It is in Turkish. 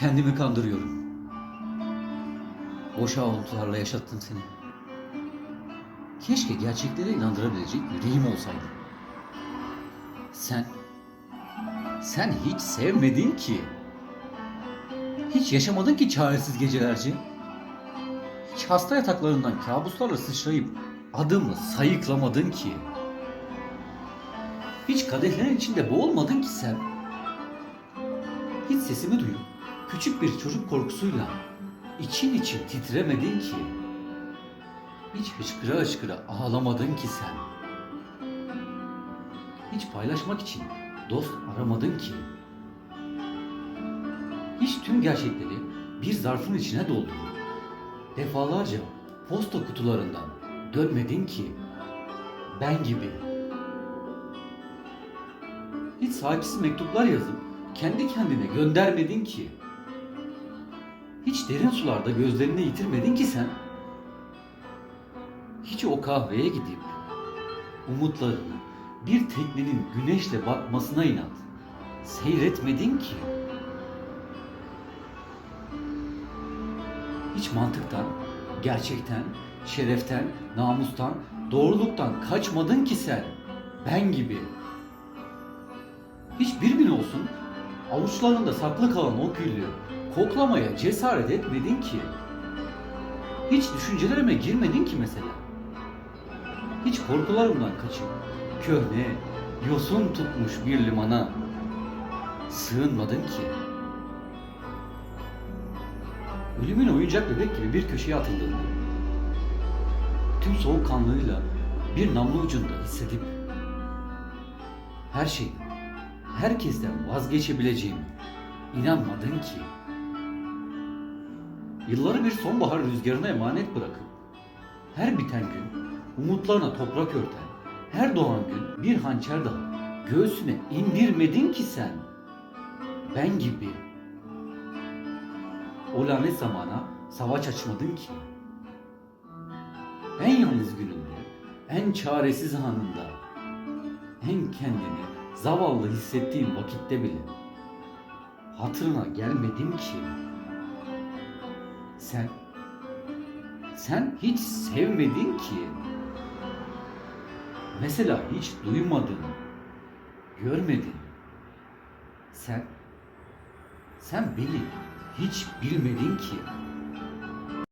Kendimi kandırıyorum. Boşa avuntularla yaşattım seni. Keşke gerçeklere inandırabilecek yüreğim olsaydı. Sen, sen hiç sevmedin ki. Hiç yaşamadın ki çaresiz gecelerce. Hiç hasta yataklarından kabuslarla sıçrayıp adımı sayıklamadın ki. Hiç kadehlerin içinde boğulmadın ki sen. Hiç sesimi duyup küçük bir çocuk korkusuyla için için titremedin ki. Hiç hıçkıra hıçkıra ağlamadın ki sen. Hiç paylaşmak için dost aramadın ki. Hiç tüm gerçekleri bir zarfın içine doldurup defalarca posta kutularından dönmedin ki. Ben gibi. Hiç sahipsiz mektuplar yazıp kendi kendine göndermedin ki. Hiç derin sularda gözlerini yitirmedin ki sen. Hiç o kahveye gidip umutlarını bir teknenin güneşle batmasına inat seyretmedin ki. Hiç mantıktan, gerçekten, şereften, namustan, doğruluktan kaçmadın ki sen. Ben gibi. Hiç bir gün olsun avuçlarında saklı kalan o gülü koklamaya cesaret etmedin ki. Hiç düşüncelerime girmedin ki mesela. Hiç korkularımdan kaçıp köhne, yosun tutmuş bir limana sığınmadın ki. Ölümün oyuncak bebek gibi bir köşeye atıldığını, tüm soğukkanlığıyla bir namlu ucunda hissedip her şeyden, herkesten vazgeçebileceğimi inanmadın ki. Yılları bir sonbahar rüzgarına emanet bırakıp her biten gün umutlarına toprak örten, her doğan gün bir hançer daha göğsüne indirmedin ki sen. Ben gibi. O lanet zamana savaş açmadın ki. En yalnız gününde, en çaresiz anında, en kendini zavallı hissettiğin vakitte bile hatırına gelmedim ki. Sen, sen hiç sevmedin ki. Mesela hiç duymadın, görmedin. Sen, sen beni hiç bilmedin ki.